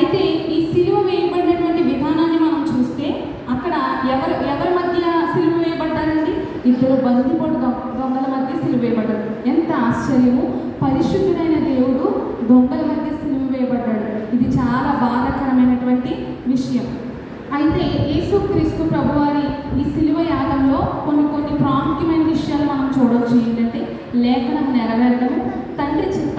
అయితే ఈ సిలువ వేయబడినటువంటి విధానాన్ని మనం చూస్తే అక్కడ ఎవరు ఎవరి మధ్య సిలువ వేయబడ్డారండి? ఇద్దరు బందిపోటు దొంగల మధ్య సిలువ వేయబడ్డారు. ఎంత ఆశ్చర్యము! పరిశుద్ధుడైన దేవుడు దొంగల మధ్య సిలువ వేయబడ్డాడు. ఇది చాలా బాధాకరమైనటువంటి విషయం. అయితే యేసుక్రీస్తు ప్రభువారి ఈ సిలువ యాగంలో కొన్ని కొన్ని ప్రాముఖ్యమైన విషయాలు మనం చూడవచ్చు ఏంటంటే లేఖనం నెరవేరడము తండ్రి చిన్న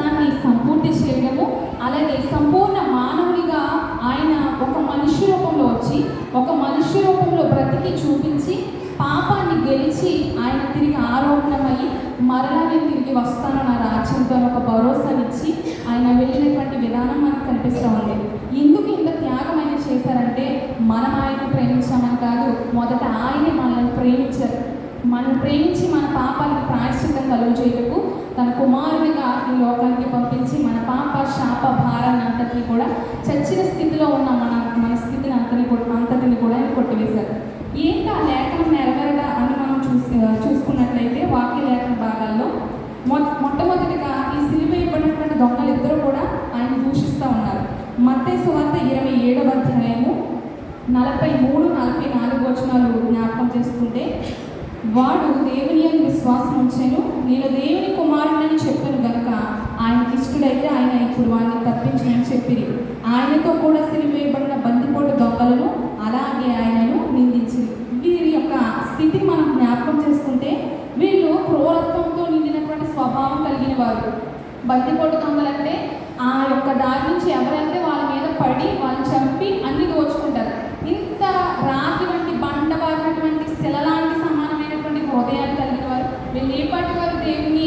సంపూర్తి చేయడము అలాగే సంపూర్ణ మానవుడిగా ఆయన ఒక మనిషి రూపంలో వచ్చి ఒక మనిషి రూపంలో బ్రతికి చూపించి పాపాన్ని గెలిచి ఆయన తిరిగి ఆరోగ్యమయ్యి మరలా నేను తిరిగి వస్తాను నా రాజ్యంతో ఒక భరోసానిచ్చి ఆయన వెళ్ళినటువంటి విధానం మనకు కనిపిస్తూ ఉంది. ఎందుకు ఇంత త్యాగం ఆయన చేశారంటే మనం ఆయన ప్రేమించామని కాదు మొదట ఆయనే మనల్ని ప్రేమించారు. మనం ప్రేమించి మన పాపాలకు ప్రాయశ్చిత్తం కలుగు చేయటకు తన కుమారునిగా ఈ లోకానికి పంపించి మన పాప శాప భారాన్ని అంతటిని కూడా చచ్చిన స్థితిలో ఉన్న మన మన స్థితిని అంతని కూడా అంతటిని కూడా ఆయన కొట్టివేశారు ఏంటి ఆ లేఖనం నెరవేరడా అని మనం చూసి చూసుకున్నట్లయితే వాక్య లేఖన భాగాల్లో మొ మొట్టమొదటిగా ఈ సిలువ ఇవ్వబడినటువంటి దొంగలు ఇద్దరు కూడా ఆయన దూషిస్తూ ఉన్నారు. మత్తే సువార్త ఇరవై ఏడవ అధ్యాయము నలభై మూడు నలభై నాలుగు వచనాలు జ్ఞాపకం చేసుకుంటే వాడు దేవుని అని విశ్వాసం ఉంచాను నేను దేవుని కుమారుడని చెప్పాను గనుక ఆయన ఇష్టడైతే ఆయన ఇప్పుడు వాడిని తప్పించమని చెప్పిరి. ఆయనతో కూడా సినిమా బందిపోటు దొంగలను అలాగే ఆయనను నిందించింది వీరి యొక్క స్థితిని మనం జ్ఞాపకం చేసుకుంటే వీళ్ళు క్రూరత్వంతో నిండినటువంటి స్వభావం కలిగిన వారు బందిపోటు దొంగలంటే ఆ యొక్క దారి నుంచి ఎవరైతే వాళ్ళ మీద పడి వాళ్ళని చంపి అన్ని దోచుకుంటారు. ఇంత రాతి వంటి బండబారినటువంటి శిలలాంటి సమానమైనటువంటి హృదయాలు కలిగిన వారు వీళ్ళు ఏ పాటి వారు దేవుని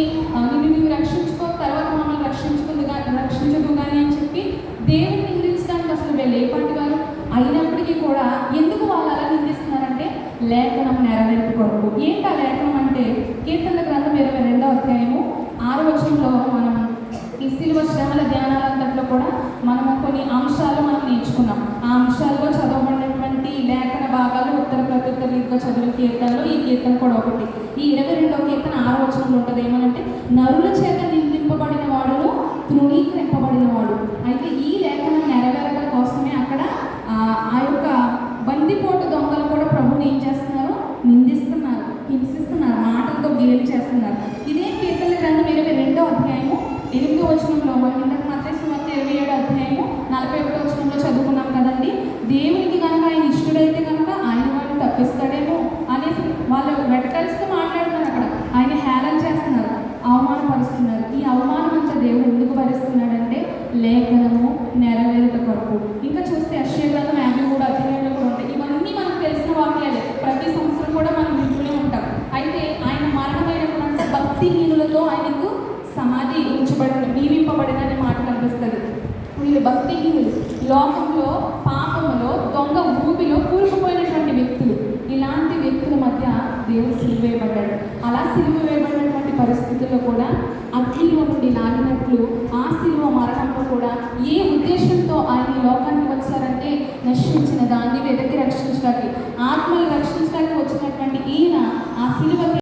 నిన్ను నువ్వు రక్షించుకో తర్వాత మమ్మల్ని రక్షించుకుంది కానీ రక్షించదు కానీ అని చెప్పి దేవుని నిందించడానికి అసలు వీళ్ళు ఏ పాటి వారు అయినప్పటికీ కూడా ఎందుకు వాళ్ళు అలా నిందిస్తున్నారంటే లేఖనం నెరవేర్పు కొరకు. ఏంటి ఆ లేఖనం అంటే కీర్తన గ్రంథం ఇరవై రెండో అధ్యాయము ఆరు వచనంలో మనం ఈ సిలువ శ్రమల ధ్యానాలంతట్లో కూడా మనము కొన్ని అంశాలు మనం నేర్చుకున్నాం. ఆ అంశాల్లో చదవబడినటువంటి లేఖన భాగాలు ఉత్తర ప్రత్యుత్తర రీతిగా చదివిన కీర్తనలో ఈ కీర్తన కూడా ఒకటి. ఈ ఇరవై రెండవ కీర్తన ఆరో వచనంలో ఉంటుంది ఏమనంటే నరుల చేత నిందింపబడిన వాడును తృణీకరింపబడిన వాడు అయితే ఈ లేఖనం నెరవేరడం కోసమే అక్కడ ఆ, యొక్క బందిపోటు దొంగలు కూడా ప్రభుని ఏం చేస్తున్నారు? నిందిస్తున్నారు హింసిస్తున్నారు మాటలతో గేలి చేస్తున్నారు. ఇది వచనంలో మనం ఇంతకు మాత్రం సుమారు ఇరవై ఏడు అధ్యాయము నలభై ఒకటో వచనంలో చదువుకున్నాం కదండి. దేవునికి కనుక ఆయన ఇష్టడైతే కనుక ఆయన వాళ్ళు తప్పిస్తాడేమో అనేసి వాళ్ళు వెటకరిస్తూ మాట్లాడుతున్నారు అక్కడ. ఆయన హేళన చేస్తున్నారు అవమానపరుస్తున్నారు. ఈ అవమానం అంతా దేవుడు ఎందుకు భరిస్తున్నాడంటే లేఖనము నెరవేరుట కొరకు. ఇంకా చూస్తే అక్షయ భక్తిహీనులు. లోకంలో పాపంలో దొంగ భూమిలో కూరుకుపోయినటువంటి వ్యక్తులు. ఇలాంటి వ్యక్తుల మధ్య దేవుడు సిలువ వేయబడ్డాడు. అలా సిలువ వేయబడినటువంటి పరిస్థితుల్లో కూడా అగ్నిలో నుండి లాగినట్లు ఆ సిలువ మరణంలో కూడా ఏ ఉద్దేశంతో ఆయన ఈ లోకానికి వచ్చారంటే నశించిన దాన్ని వెతికి రక్షించడానికి ఆత్మలు రక్షించడానికి వచ్చినటువంటి ఈయన ఆ సిలువ